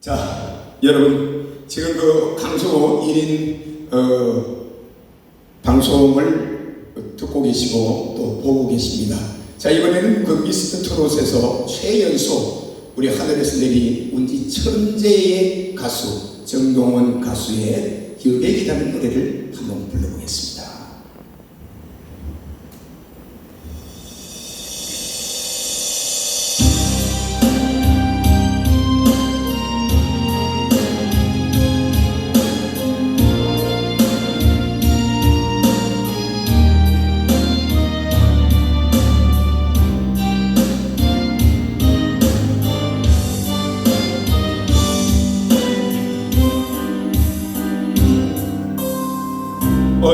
자, 여러분 지금 그 강성호 1인 어, 방송을 듣고 계시고 또 보고 계십니다. 자, 이번에는 그 미스터 트롯에서 최연소 우리 하늘에서 내린 운지 천재의 가수 정동원 가수의 여백이라는 노래를 한번 불러보겠습니다.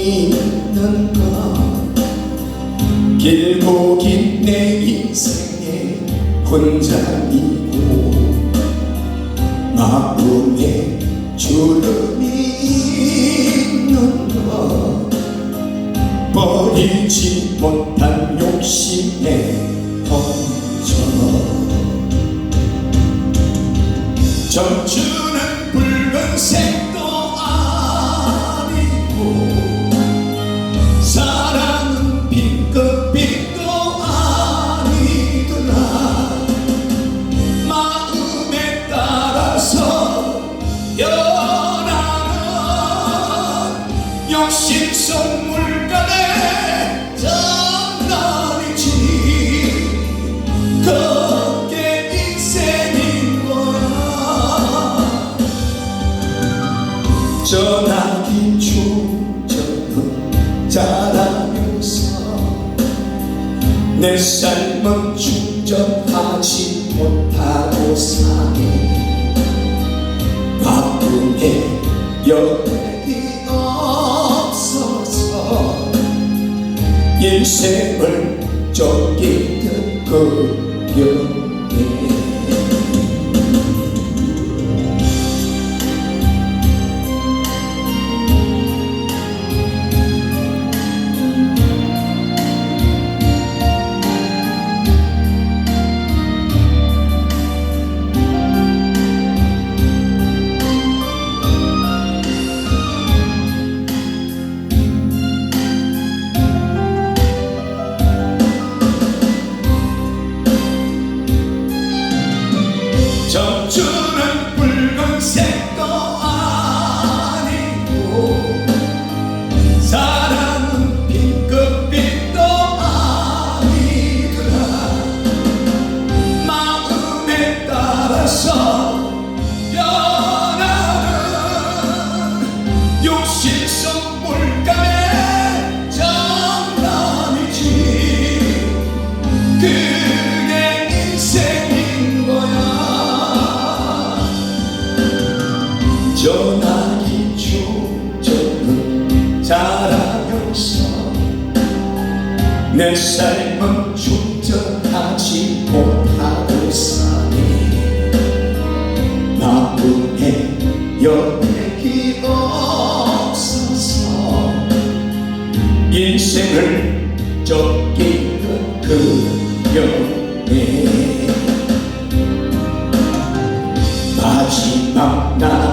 있는가 길고 긴 내 인생에 혼자이고 마음에 주름이 있는가 버리지 못한 욕심에 던져 청춘은 붉은색 전화기 충전은 잘하면서 내 삶은 충전하지 못하고 사네 바쁨에 여백이 없어서 인생을 쫓기듯 그려 청춘은 붉은색도 아니고 사랑은 핑크빛도 아니더라. 마음에 따라서 전화기 조절로 자라면서 내 삶은 충전하지 못하고 사네 나쁜 해 여백이 없어서 인생을 쫓기는 그녀네 마지막 날